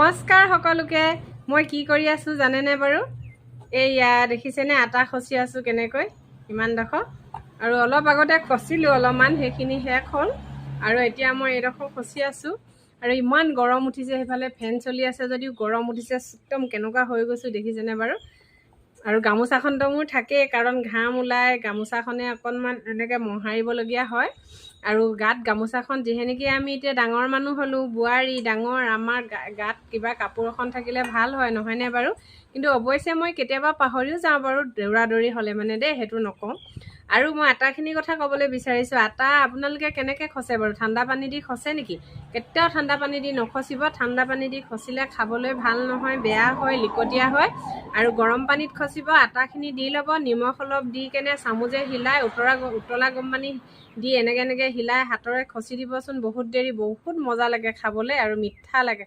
নমস্কাৰ সকলোকে। মই কি কৰি আছোঁ জানেনে বাৰু? এইয়া দেখিছেনে? আটা খচি আছোঁ কেনেকৈ? ইমানডোখৰ আৰু অলপ আগতে খচিলোঁ অলপমান সেইখিনি শেষ হ'ল। আৰু এতিয়া মই এইডোখৰ খচি আছোঁ। আৰু ইমান গৰম উঠিছে সেইফালে ফেন চলি আছে যদিও গৰম উঠিছে একদম কেনেকুৱা হৈ গৈছোঁ দেখিছেনে বাৰু? আৰু গামোচাখনতো মোৰ থাকেই কাৰণ ঘাম ওলাই গামোচাখনে অকণমান এনেকৈ মোহাৰিবলগীয়া হয়। আৰু গাত গামোচাখন যিহে নেকি আমি এতিয়া ডাঙৰ মানুহ হ'লোঁ বোৱাৰী ডাঙৰ আমাৰ গাত কিবা কাপোৰ এখন থাকিলে ভাল হয় নহয়নে বাৰু? কিন্তু অৱশ্যে মই কেতিয়াবা পাহৰিও যাওঁ বাৰু দৌৰা দৌৰি হ'লে মানে দেই সেইটো নকওঁ। আৰু মই আটাখিনিৰ কথা ক'বলৈ বিচাৰিছোঁ আটা আপোনালোকে কেনেকৈ খচে বাৰু? ঠাণ্ডা পানী দি খচে নেকি? কেতিয়াও ঠাণ্ডা পানী দি নখচিব ঠাণ্ডা পানী দি খচিলে খাবলৈ ভাল নহয় বেয়া হয় লিকটীয়া হয়। আৰু গৰম পানীত খচিব আটাখিনি দি ল'ব নিমখ অলপ দি কেনে চামুচে হিলাই উতৰা উতলা গৰম পানী দি এনেকৈ এনেকৈ হিলাই হাতৰে খচি দিবচোন বহুত দেৰি বহুত মজা লাগে খাবলৈ আৰু মিঠা লাগে।